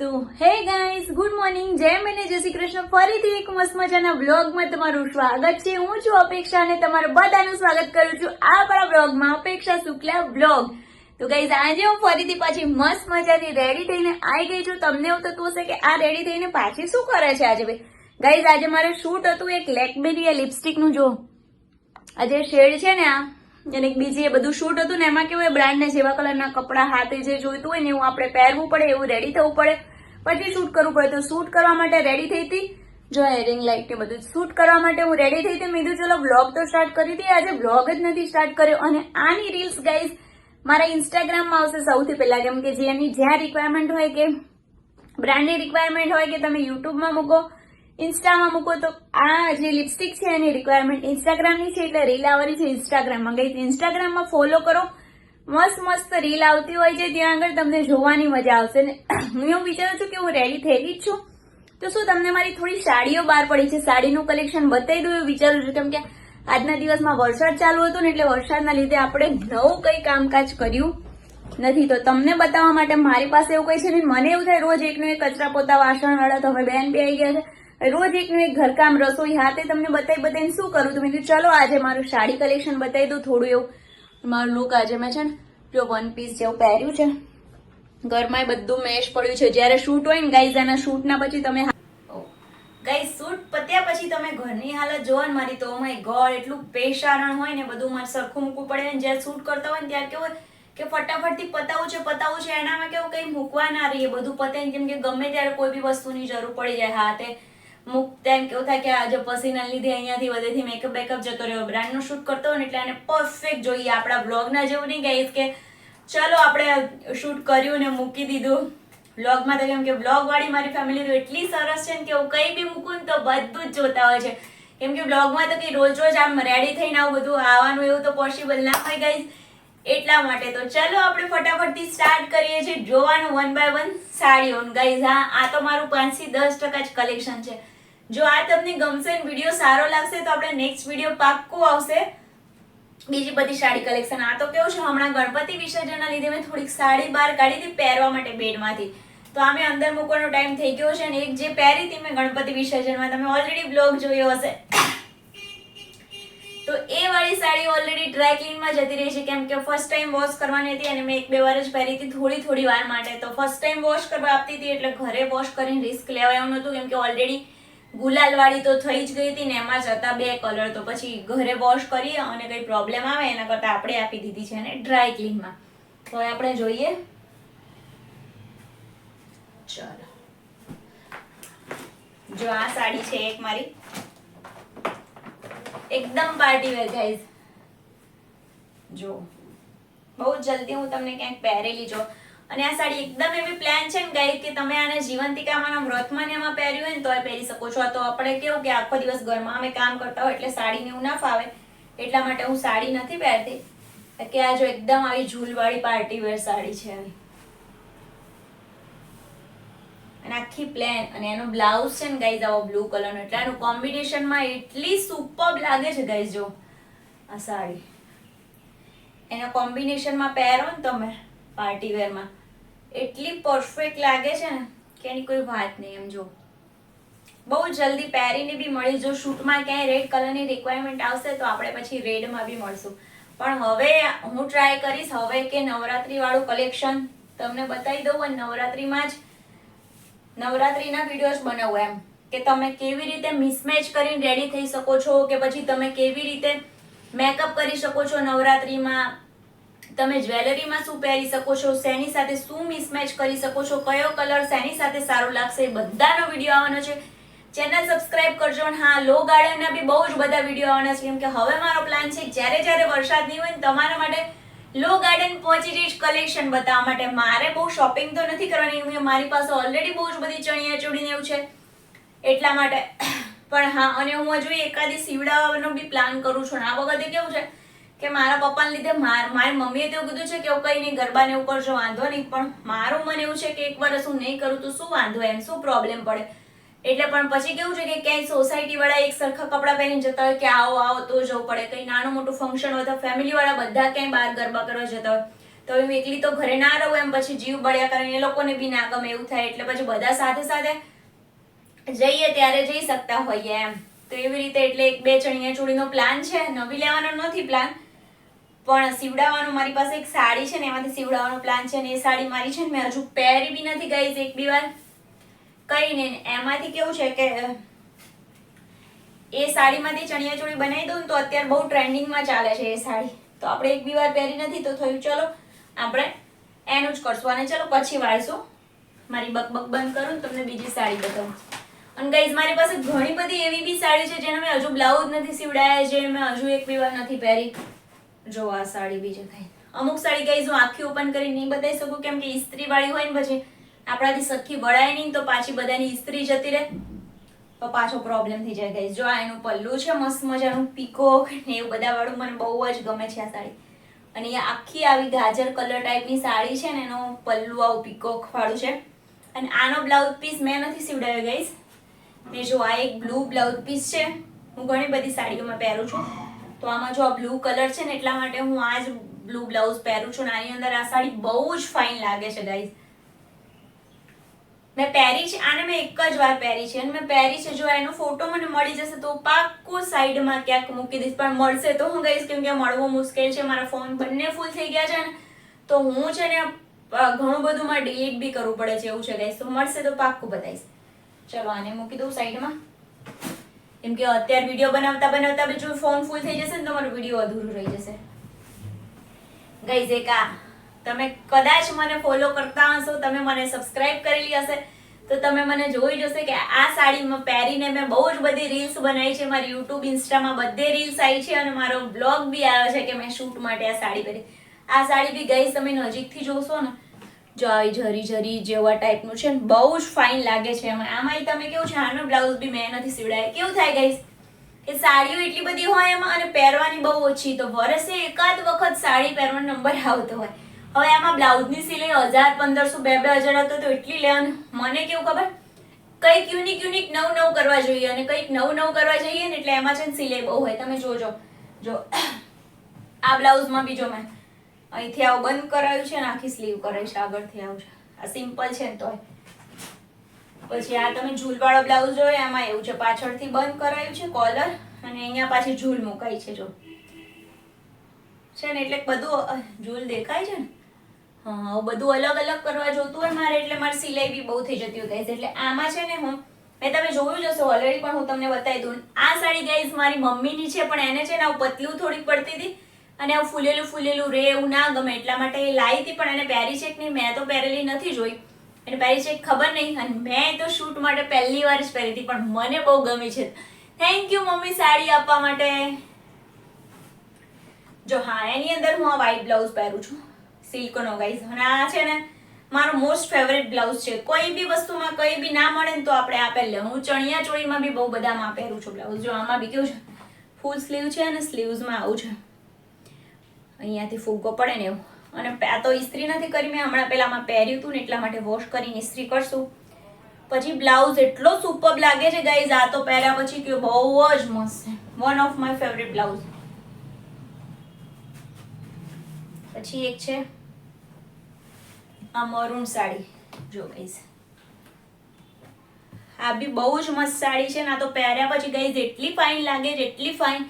તો hey guys good morning જય મને જય શ્રી કૃષ્ણ. ફરીથી એક મસ્ત મજાના બ્લોગમાં તમારું સ્વાગત છે. હું છું અપેક્ષા અને તમારું બધાનું સ્વાગત કરું છું આ આપણા બ્લોગમાં અપેક્ષા શુક્લા બ્લોગ તો ગાઈઝ આજે હું ફરીથી પાછી મસ્ત મજાથી રેડી થઈને આવી ગઈ છું. તમને એવું થતું હશે કે આ રેડી થઈને પાછી શું કરે છે આજે ભાઈ? ગાઈઝ આજે મારે શૂટ હતું એક લેકબેરી લિપસ્ટિકનું જો. આજે શેડ છે ને આ. અને એક બીજી એ બધું શૂટ હતું ને, એમાં કેવું બ્રાન્ડને જેવા કલરના કપડાં હાથે જે જોઈતું હોય ને, એવું આપણે પહેરવું પડે, એવું રેડી થવું પડે. પછી શૂટ કરવું પડે. તો શૂટ કરવા માટે રેડી થઈ હતી. જો રિંગ લાઇટ ને બધું. શૂટ કરવા માટે હું રેડી થઈ હતી. મેં ચલો બ્લોગ તો સ્ટાર્ટ કરી હતી આજે બ્લોગ જ નથી સ્ટાર્ટ કર્યો. અને આની રીલ્સ ગાઈઝ મારા ઇન્સ્ટાગ્રામમાં આવશે સૌથી પહેલા. કેમ કે જેની જ્યાં રિક્વાયરમેન્ટ હોય કે બ્રાન્ડની રિક્વાયરમેન્ટ હોય કે તમે યુટ્યુબમાં મૂકો ઇન્સ્ટામાં મૂકો તો આ જે લિપસ્ટિક છે એની રિક્વાયરમેન્ટ ઇન્સ્ટાગ્રામની છે એટલે રીલ આવવાની છે ઇન્સ્ટાગ્રામમાં. ગઈ ઇન્સ્ટાગ્રામમાં ફોલો કરો. મસ્ત મસ્ત રીલ આવતી હોય છે, ત્યાં આગળ તમને જોવાની મજા આવશે. ને હું એવું વિચારું છું કે હું રેડી થયેલી જ છું. તો શું તમને મારી થોડી સાડીઓ બહાર પડી છે? સાડીનું કલેક્શન બતાવી દઉં એવું વિચારું છું. કેમ કે આજના દિવસમાં વરસાદ ચાલુ હતો ને એટલે વરસાદના લીધે આપણે નવું કંઈ કામકાજ કર્યું નથી. તો તમને બતાવવા માટે મારી પાસે એવું કઈ છે ને મને એવું થાય રોજ એકનું એક કચરા પોતા વાસણ વાળા તો હવે બેન બે આવી ગયા છે. રોજ એકનું એક ઘરકામ રસોઈ હાથે તમને બતાવી બતાવીને શું કરું તો મેં કીધું, ચલો આજે મારું સાડી કલેક્શન બતાવી દઉં થોડું એવું. મારું લુક આજે મેં છે ને જો વન પીસ જેવું પહેર્યું છે. ઘરમાં બધું મેશ પડ્યું છે. જ્યારે શૂટ હોય ને ગાઈઝ એના શૂટના પછી તમે ગાઈઝ શૂટ પત્યા પછી તમે ઘરની હાલત જોવો મારી તો માય ગોડ એટલું પેશારણ હોય ને, બધું મારે સરખું મૂકવું પડે ને, જ્યારે શૂટ કરતા હોય ને, ત્યારે કેવું કે ફટાફટથી પતાવું છે પતાવું છે, એનામાં કેવું કંઈ મૂકવા ના રહીએ. બધું પતે કેમ કે ગમે ત્યારે કોઈ બી વસ્તુની જરૂર પડી જાય હાથે. મૂકતા એમ કેવું થાય કે આજે પસીના લીધે અહીંયાથી વધેથી મેકઅપ બેકઅપ જતો રહ્યો. બ્રાન્ડનું શૂટ કરતો હોય ને એટલે આને પરફેક્ટ જોઈએ. આપણા બ્લોગના જેવું નહીં કહીશ કે ચલો આપણે શૂટ કર્યું ને મૂકી દીધું. બ્લોગમાં તો કેમ કે બ્લોગ વાળી મારી ફેમિલી તો એટલી સરસ છે ને કે હું કંઈ બી મૂકું ને તો બધું જ જોતા હોય છે. કેમ કે બ્લોગમાં તો કંઈ રોજ રોજ આમ રેડી થઈને આવું બધું આવવાનું એવું તો પોસિબલ ના હોય ગાઈઝ એટલા માટે તો ચલો આપણે ફટાફટથી સ્ટાર્ટ કરીએ છીએ જોવાનું વન બાય વન સાડીઓ ગાઈઝ હા, આ તો મારું પાંચથી દસ ટકા જ કલેક્શન છે. જો આ તમને ગમશે વીડિયો સારો લાગશે તો આપણે નેક્સ્ટ વીડિયો પાક્કો આવશે. બીજી બધી સાડી કલેક્શન આ તો કેવું છે, હમણાં ગણપતિ વિસર્જનના લીધે મેં થોડીક સાડી બહાર કાઢી હતી પહેરવા માટે બેડમાંથી. તો આ મેં અંદર મૂકવાનો ટાઈમ થઈ ગયો છે અને એક જે પહેરી હતી મેં ગણપતિ વિસર્જનમાં, તમે ઓલરેડી બ્લોગ જોયો હશે. તો એ વાળી સાડી ઓલરેડી ડ્રાય ક્લીનમાં જતી રહી છે, કેમ કે ફર્સ્ટ ટાઈમ વોશ કરવાની હતી અને મેં એક બે વાર જ પહેરી હતી થોડી થોડી વાર માટે. તો ફર્સ્ટ ટાઈમ વોશ કરવા આપતી હતી એટલે ઘરે વોશ કરીને રિસ્ક લેવાય એવું નહોતું, કેમ કે ઓલરેડી ગુલાલ વાળી તો થઈ જ ગઈ હતી ને એમાં જતા બે કલર તો પછી ઘરે વોશ કરીએ અને કંઈ પ્રોબ્લેમ આવે એના કરતાં આપણે આપી દીધી છે અને ડ્રાય ક્લીનમાં તો હવે આપણે જોઈએ. ચલો. જો આ સાડી છે એક મારી. એકદમ પાર્ટી વેર ગાઈઝ જો. બહુ જલ્દી હું તમને ક્યાંક પહેરેલી જો. અને આ સાડી એકદમ એવી પ્લાન છે ને ગાઈ કે તમે આને જીવંતિકામાં વ્રતમાં ને એમાં પહેર્યું હોય ને તોય પહેરી શકો છો. તો આપણે કેવું કે આખો દિવસ ઘરમાં અમે કામ કરતા હોય એટલે સાડીને એવું ના ફાવે. એટલા માટે હું સાડી નથી પહેરતી. કે આ જો એકદમ આવી ઝૂલવાળી પાર્ટી વેર સાડી છે. આવી અને આખી પ્લેન અને એનો બ્લાઉઝ છે ને ગાઈઝ આવો બ્લુ કલરનો એટલે એનું કોમ્બિનેશનમાં એટલી સુપર લાગે છે ગાઈઝ જો આ સાડી. એના કોમ્બિનેશનમાં પહેરો ને તમે. પાર્ટી વેરમાં. એટલી પરફેક્ટ લાગે છે ને કે એની કોઈ વાત નહીં, એમ જો. બહુ જલ્દી પહેરીને બી મળી જો શૂટમાં ક્યાંય રેડ કલરની રિક્વાયરમેન્ટ આવશે તો આપણે પછી રેડમાં બી મળશું. પણ હવે હું ટ્રાય કરીશ, હવે કે નવરાત્રી વાળું કલેક્શન તમને બતાવી દઉં અને નવરાત્રીમાં જ નવરાત્રીના વિડીયોઝ બનાવું એમ. કે તમે કેવી રીતે મિસમેચ કરીને રેડી થઈ શકો છો કે પછી તમે કેવી રીતે મેકઅપ કરી શકો છો નવરાત્રીમાં. તમે જ્વેલરીમાં શું પહેરી શકો છો? શેની સાથે શું મિસમેચ કરી શકો છો? કયો કલર શેની સાથે સારો લાગશે? બધાનો વીડિયો આવવાનો છે. ચેનલ સબસ્ક્રાઇબ કરજો અને હા, લો ગાર્ડનના બી બહુ જ બધા વીડિયો આવવાના છે. કેમ કે હવે મારો પ્લાન છે, જ્યારે જ્યારે વરસાદ નહીં હોય તમારા માટે લો ગાર્ડન પહોંચી જઈશ કલેક્શન બતાવવા માટે. મારે બહુ શોપિંગ તો નથી કરવાની હું મારી પાસે ઓલરેડી બહુ જ બધી ચણિયા ચોળીને એવું છે. એટલા માટે. પણ હા, અને હું હજુ એકાદી સીવડાવવાનો બી પ્લાન કરું છું. આ વખતે કેવું છે કે મારા પપ્પાને લીધે માર મમ્મીએ તો એવું કીધું છે કે એવું કંઈ નહીં, ગરબાને એવું કરજો વાંધો નહીં, પણ મારું મને એવું છે કે એક વર્ષ હું નહીં કરું તો શું વાંધો, એમ શું પ્રોબ્લેમ પડે? એટલે પણ પછી કેવું છે કે ક્યાંય સોસાયટી વાળા એક સરખા કપડાં પહેરીને જતા હોય કે આવો આવો, તો જવું પડે. કંઈ નાનું મોટું ફંક્શન હોય તો ફેમિલી વાળા બધા ક્યાંય બહાર ગરબા કરવા જતા હોય. તો હું એકલી તો ઘરે ના રહું એમ, પછી જીવ બળ્યા કરે એ લોકોને બી ના ગમે એવું થાય. એટલે પછી બધા સાથે સાથે જઈએ ત્યારે જઈ શકતા હોઈએ એમ. તો એવી રીતે એટલે એક બે ચણિયા ચોળીનો પ્લાન છે. નવી લેવાનો નથી પ્લાન પણ સીવડાવવાનું મારી પાસે એક સાડી છે ને, એમાંથી સીવડાવવાનો પ્લાન છે ને એ સાડી મારી છે ને, મેં હજુ પહેરી બી નથી ગઈ એક બી વાર. કઈ નહીં એમાંથી કેવું છે કે એ સાડીમાંથી ચણિયા ચોળી બનાવી દઉં તો અત્યારે બહુ ટ્રેન્ડિંગમાં ચાલે છે એ સાડી. તો આપણે એક બી વાર પહેરી નથી, તો થયું ચલો, આપણે એનું જ કરશું. અને ચલો પછી વાળશું. મારી બકબક બંધ કરું તમને બીજી સાડી બતાવું. અને ગાઈઝ મારી પાસે ઘણી બધી એવી બી સાડી છે જેને મેં હજુ બ્લાઉઝ નથી સીવડાયા, જે મેં હજુ એક બી વાર નથી પહેરી. જો આ સાડી બીજે કઈ અમુક સાડી ગઈ હું આખી ઓપન કરી નહીં બતાવી શકું કેમ કે ઇસ્ત્રી વાળી હોય ને પછી આપણાથી સખી વળાય નહીં તો પાછી બધાની ઇસ્ત્રી જતી રહે. તો પાછો પ્રોબ્લેમ થઈ જાય ગઈ જો આ એનું પલ્લું છે, મસ્ત મજાનું પીકોક ને એવું બધા વાળું મને બહુ જ ગમે છે આ સાડી. અને એ આખી આવી ગાજર કલર ટાઈપની સાડી છે ને એનો પલ્લું આવું પીકોક વાળું છે. અને આનો બ્લાઉઝ પીસ મેં નથી સીવડાવ્યો ગઈશ ને જો આ એક બ્લુ બ્લાઉઝ પીસ છે. હું ઘણી બધી સાડીઓમાં પહેરું છું. તો આમાં જો આ બ્લુ કલર છે ને, એટલા માટે હું આ જ બ્લુ બ્લાઉઝ પહેરું છું આની અંદર આ સાડી બહુ જ ફાઇન લાગે છે ગાઈઝ મેં પહેરી છે, આને મેં એક જ વાર પહેરી છે. અને મેં પહેરી છે, જો એનો ફોટો મને મળી જશે તો પાક્કું સાઈડમાં ક્યાંક મૂકી દઈશ. પણ મળશે તો હું ગઈશ કેમ કે મળવું મુશ્કેલ છે, મારા ફોન બંને ફૂલ થઈ ગયા છે ને, તો હું છે ને ઘણું બધું મારે ડિલીટ બી કરવું પડે છે, એવું છે ગઈશ તો મળશે તો પાક્કું બતાવીશ. ચલો, આને મૂકી દઉં સાઈડમાં. કેમ કે અત્યારે વીડિયો બનાવતા બનાવતા બી જો ફોન ફૂલ થઈ જશે ને તમારો વીડિયો અધૂરો રહી જશે. ગઈ જે કા તમે કદાચ મને ફોલો કરતા હશો, તમે મને સબસ્ક્રાઇબ કરેલી હશે, તો તમે મને જોઈ જશે કે આ સાડીમાં પહેરીને મેં બહુ જ બધી રીલ્સ બનાવી છે. મારી યુટ્યુબ ઇન્સ્ટામાં બધે રીલ્સ આવી છે અને મારો બ્લોગ બી આવ્યો છે કે મેં શૂટ માટે આ સાડી પહેરી. આ સાડી બી ગઈ તમે નજીકથી જોશો ને જો આવી જરી જરી જેવા ટાઈપનું છે ને બહુ જ ફાઇન લાગે છે આમાં તમે કેવું છે, આનો બ્લાઉઝ બી મેં નથી સીવડાય. કેવું થાય ગઈ એ સાડીઓ એટલી બધી હોય એમાં અને પહેરવાની બહુ ઓછી, તો વરસે એકાદ વખત સાડી પહેરવાનો નંબર આવતો હોય. હવે આમાં બ્લાઉઝની સિલાઈ હજાર, પંદરસો, બે બે હજાર હતો તો એટલી લેવાનું મને કેવું ખબર? કંઈક યુનિક યુનિક નવું નવું કરવા જોઈએ અને કંઈક નવું નવું કરવા જઈએ ને એટલે એમાં છે ને સિલાઈ બહુ હોય. તમે જોજો. જો, આ બ્લાઉઝમાં બી જો મેં. અહીંથી આવું બંધ કરાયું છે ને, આખી સ્લીવ કરાવી છે, આગળથી આવું છે. આ સિમ્પલ છે ને તોય. પછી આ તમે ઝૂલવાળો બ્લાઉઝ જોયો, એમાં એવું છે, પાછળથી બંધ કરાયું છે કોલર અને અહીંયા પાછી ઝૂલ મુકાઈ છે, જો. છે ને, એટલે બધું ઝૂલ દેખાય છે ને? હા બધું અલગ અલગ કરવા જોતું હોય મારે, એટલે મારી સિલાઈ બી બહુ થઈ જતી હોય. એટલે આમાં છે ને હું, મેં તમે જોયું જ હશે ઓલરેડી પણ હું તમને બતાવી દઉં. આ સાડી ગાઈઝ મારી મમ્મીની છે, પણ એને છે ને આવું પતલું થોડીક પડતી હતી. અને આવું ફૂલેલું ફૂલેલું રે, એવું ના ગમે એટલા માટે એ લાવી હતી, પણ એને પહેરી છે કે નહીં, મેં તો પહેરેલી નથી જોઈ. એને પહેરી છે ખબર નહીં, અને મેં તો શૂટ માટે પહેલી વાર જ પહેરી હતી, પણ મને બહુ ગમી છે. થેન્ક યુ મમ્મી, સાડી આપવા માટે. જો, હા, એની અંદર હું આ વ્હાઈટ બ્લાઉઝ પહેરું છું સિલ્કનો ગાઈઝ અને આ છે ને, મારો મોસ્ટ ફેવરેટ બ્લાઉઝ છે. કોઈ બી વસ્તુમાં કંઈ બી ના મળે ને તો આપણે આ પહેલે હું ચણિયા ચોળીમાં બી બહુ બધામાં પહેરું છું બ્લાઉઝ જો, આમાં બી કેવું છે? ફૂલ સ્લીવ છે અને સ્લીવ્સમાં આવું છે. અહીંયાથી ફૂગો પડે ને એવું. અને આ તો ઇસ્ત્રી નથી કરી, મેં હમણાં પહેલામાં પહેર્યું હતું ને એટલા માટે વોશ કરીને ઇસ્ત્રી કરશું. પછી બ્લાઉઝ એટલો સુપર લાગે છે ગાઈઝ આ તો પહેર્યા પછી કે બહુ જ મસ્ત છે. One of my favourite blouse પછી એક છે આ મરૂન સાડી, જો ગાઈઝ આ બી બહુ જ મસ્ત સાડી છે ને, આ તો પહેર્યા પછી ગાઈઝ એટલી ફાઇન લાગે છે, એટલી ફાઇન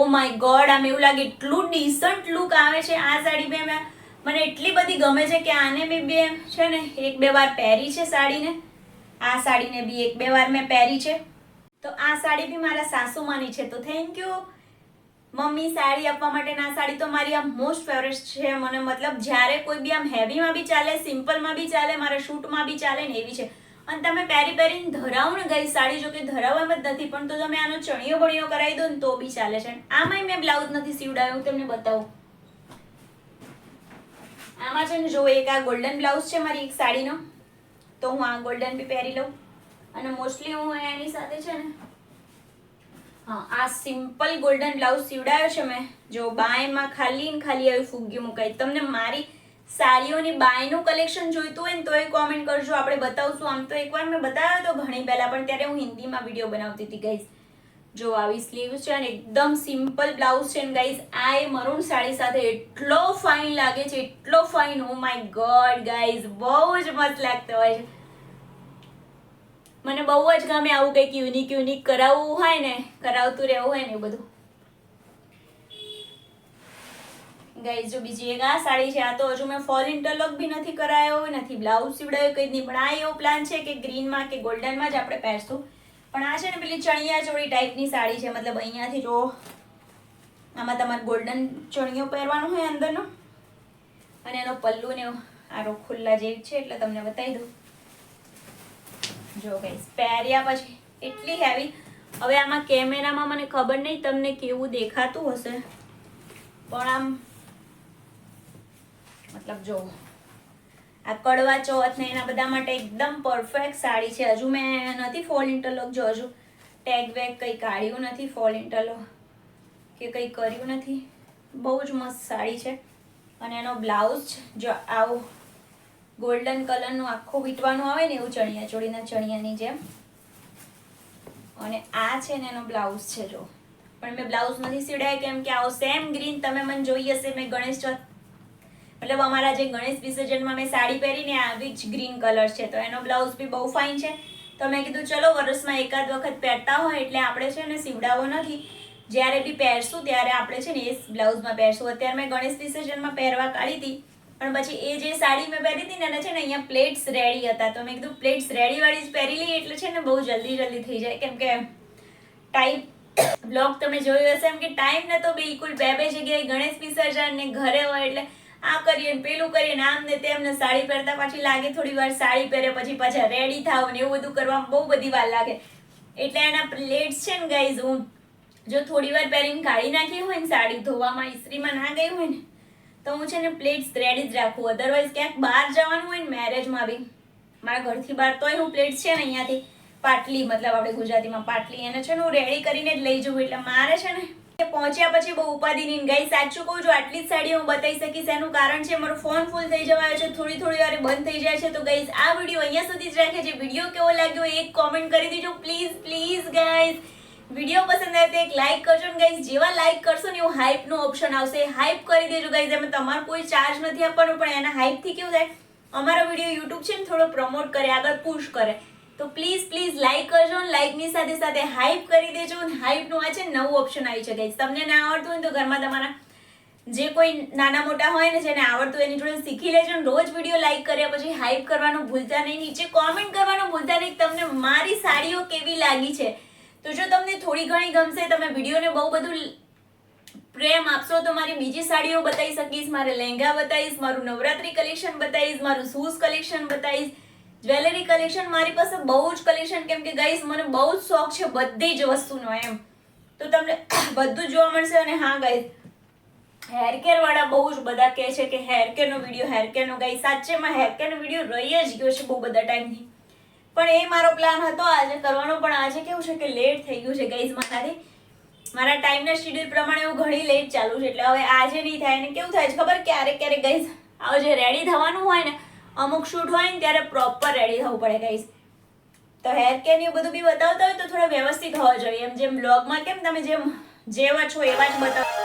ઓ માય ગોડ આમ એવું લાગે એટલું ડિસન્ટ લુક આવે છે આ સાડી બે. મેં મને એટલી બધી ગમે છે કે આને મેં બે છે ને, એક બે વાર પહેરી છે સાડીને. આ સાડીને બી એક બે વાર મેં પહેરી છે. તો આ સાડી બી મારા સાસુમાની છે. તો થેન્ક યુ મમ્મી, સાડી આપવા માટે ના સાડી તો મારી આમ મોસ્ટ ફેવરેટ છે. મને મતલબ જ્યારે કોઈ બી આમ હેવીમાં બી ચાલે સિમ્પલમાં બી ચાલે, મારા શૂટમાં બી ચાલે ને એવી છે. અને તમે પહેરી પહેરીને ધરાવો ને ગઈ સાડી, જો કે ધરાવો એમ જ નથી, પણ તો તમે આનો ચણિયો બણિયો કરાવી દો ને તો બી ચાલે છે. આમાંય મેં બ્લાઉઝ નથી સીવડાવ્યો, હું તમને બતાવું. આમાં છે ને જો એક આ ગોલ્ડન બ્લાઉઝ છે મારી એક સાડીનો, તો હું આ ગોલ્ડન બી પહેરી લઉં. અને મોસ્ટલી હું એની સાથે છે ને, હા, આ સિમ્પલ ગોલ્ડન બ્લાઉઝ સીવડાયો છે મેં. જો બાયમાં ખાલી ને ખાલી આવી ફુગ્ગી મુકાઈ. તમને મારી સાડીઓની બાયનું કલેક્શન જોઈતું હોય ને તો એ કોમેન્ટ કરજો. આપણે બતાવશું. આમ તો એકવાર મેં બતાવ્યો હતો ઘણી પહેલા, પણ ત્યારે હું હિન્દીમાં વીડિયો બનાવતી હતી ગાઈઝ જો આવી સ્લીવ્સ છે અને એકદમ સિમ્પલ બ્લાઉઝ છે ને ગાઈઝ આ એ મરૂન સાડી સાથે એટલો ફાઇન લાગે છે, એટલો fine oh my god guys બહુ જ મસ્ત લાગતો હોય છે. મને બહુ જ ગમે આવું કંઈક યુનિક યુનિક કરાવવું હોય ને, કરાવતું રહેવું હોય ને બધું. ગાઈઝ જો બીજી એક આ સાડી છે, આ તો હજુ મેં ફોલ ઇન્ટરલોક બી નથી કરાયો નથી બ્લાઉઝ સીવડાયો, કંઈ નહીં. પણ આ એવો પ્લાન છે કે ગ્રીનમાં કે ગોલ્ડનમાં જ આપણે પહેરશું. પણ આ છે ને પેલી ચણિયા ચોળી ટાઈપની સાડી છે. મતલબ અહીંયાથી જો આમાં તમારે ગોલ્ડન ચણિયો પહેરવાનું હોય અંદરનો, અને એનો પલ્લુ ને આરો ખુલ્લા જેવી છે, એટલે તમને બતાવી દઉં. જો ગાઈઝ પહેર્યા પછી એટલી હેવી હવે આમાં કેમેરામાં મને ખબર નહીં, તમને કેવું દેખાતું હશે. પણ આમ મતલબ જો, આ કડવા ચોથ ને એના બધા માટે એકદમ પરફેક્ટ સાડી છે. હજુ મેં નથી ફોલ ઇન્ટરલોક જો, હજુ ટેગ વેગ કંઈ કાઢ્યું નથી ફોલ ઇન્ટરલોક કે કંઈ કર્યું નથી. બહુ જ મસ્ત સાડી છે. અને એનો બ્લાઉઝ જો આવું ગોલ્ડન કલરનું આખું વીટવાનું આવે ને એવું ચણિયા ચોળીના ચણિયાની જેમ. અને આ છે ને એનો બ્લાઉઝ છે, જો. પણ મેં બ્લાઉઝ નથી સીવડાય કેમ કે આવો સેમ ગ્રીન તમે મને જોઈ હશે, મેં ગણેશ ચોથ મતલબ અમારા જે ગણેશ વિસર્જનમાં મેં સાડી પહેરીને આવી જ ગ્રીન કલર છે, તો એનો બ્લાઉઝ બી બહુ ફાઇન છે. તો મેં કીધું, ચલો, વરસમાં એકાદ વખત પહેરતા હોય એટલે આપણે છે ને સીવડાવો નથી. જ્યારે બી પહેરશું, ત્યારે આપણે છે ને એ બ્લાઉઝમાં પહેરશું. અત્યારે મેં ગણેશ વિસર્જનમાં પહેરવા કાઢી હતી, પણ પછી એ જે સાડી મેં પહેરી હતી ને, એને છે ને અહીંયા પ્લેટ્સ રેડી હતા. તો મેં કીધું પ્લેટ્સ રેડીવાળી જ પહેરી લઈએ એટલે છે ને બહુ જલ્દી જલ્દી થઈ જાય. કેમ કે ટાઈપ બ્લોગ તમે જોયું હશે એમ કે ટાઈમ નતો બિલકુલ બે બે જગ્યાએ ગણેશ વિસર્જન ને ઘરે હોય એટલે આ કરીએ ને પેલું કરીએ ને આમ ને તેમ ને સાડી પહેરતા પાછી લાગે થોડી વાર સાડી પહેરે, પછી પાછા રેડી થાવ ને એવું બધું કરવામાં બહુ બધી વાર લાગે. એટલે એના પ્લેટ્સ છે ને ગાઈઝ હું જો થોડી વાર પહેરીને કાઢી નાખી હોય ને સાડી, ધોવામાં ઇસ્ત્રીમાં ના ગઈ હોય ને, તો હું છે ને પ્લેટ્સ રેડી જ રાખું. અધરવાઇઝ ક્યાંક બહાર જવાનું હોય ને મેરેજમાં બી. મારા ઘરથી બહાર તોય હું પ્લેટ્સ છે ને અહીંયાથી પાટલી, મતલબ આપણે ગુજરાતીમાં પાટલી એને છે ને હું રેડી કરીને જ લઈ જવું એટલે મારે છે ને પહોંચ્યા પછી બહુ ઉપાધિ નહીં. ગઈ સાચું કહું છું, આટલી જ સાડી હું બતાવી શકીશ. એનું કારણ છે, મારો ફોન ફૂલ થઈ જવાયો છે. થોડી થોડી વારે બંધ થઈ જાય છે. તો ગઈઝ આ વીડિયો અહીંયા સુધી જ રાખે છે. વીડિયો કેવો લાગ્યો એક કોમેન્ટ કરી દેજો. પ્લીઝ પ્લીઝ ગાઈઝ વીડિયો પસંદ આવે તો એક લાઇક કરજો ને ગાઈઝ જેવા લાઇક કરશો ને એવું હાઇપનો ઓપ્શન આવશે. હાઇપ કરી દેજો ગાઈઝ એમાં તમારો કોઈ ચાર્જ નથી આપવાનો, પણ એના હાઇપથી કેવું થાય? અમારો વીડિયો યુટ્યુબ છે ને થોડો પ્રમોટ કરે, આગળ પુશ કરે. તો પ્લીઝ પ્લીઝ લાઈક કરજો ને લાઈકની સાથે સાથે હાઈપ કરી દેજો અને હાઈપનું આ છે નવું ઓપ્શન આવી છે તમને ના આવડતું હોય તો ઘરમાં તમારા જે કોઈ નાના મોટા હોય ને જેને આવડતું એની જોડે શીખી લેજો ને રોજ વીડિયો લાઈક કર્યા પછી હાઈપ કરવાનું ભૂલતા નહીં, નીચે કોમેન્ટ કરવાનું ભૂલતા નહીં તમને મારી સાડીઓ કેવી લાગી છે. તો જો તમને થોડી ઘણી ગમશે, તમે વિડીયોને બહુ બધું પ્રેમ આપશો તો મારી બીજી સાડીઓ બતાવી શકીશ મારે લહેંગા બતાવીશ, મારું નવરાત્રી કલેક્શન બતાવીશ, મારું શૂઝ કલેક્શન બતાવીશ. જ્વેલરી કલેક્શન મારી પાસે બહુ જ કલેક્શન કેમ કે ગાઈસ મને બહુ જ શોખ છે બધી જ વસ્તુનો એમ. તો તમને બધું જોવા મળશે અને હા ગાઈસ હેર કેર વાળા બહુ જ બધા કહે છે કે હેર કેર નો વીડિયો હેર કેર નો ગાઈસ સાચેમાં હેર કેર નો વીડિયો રહી જ ગયો છે બહુ બધા ટાઈમથી પણ એ મારો પ્લાન હતો, આજે કરવાનો, પણ આજે કેવું છે કે લેટ થઈ ગયું છે ગાઈઝ મારાથી. મારા ટાઈમના શેડ્યુલ પ્રમાણે હું ઘણી લેટ ચાલુ છે, એટલે હવે આજે નહીં થાય ને કેવું થાય છે ખબર ક્યારેક ક્યારેક ગઈ આવો જે રેડી થવાનું હોય ને અમુક શૂટ હોય ને ત્યારે પ્રોપર રેડી થવું પડે ગાઈઝ તો હેર કેર ને બધું બી બતાવતા હોય તો થોડા વ્યવસ્થિત હોવા જોઈએ. એમ જેમ બ્લોગમાં કેમ તમે જેમ જેવા છો એવા જ બતાવો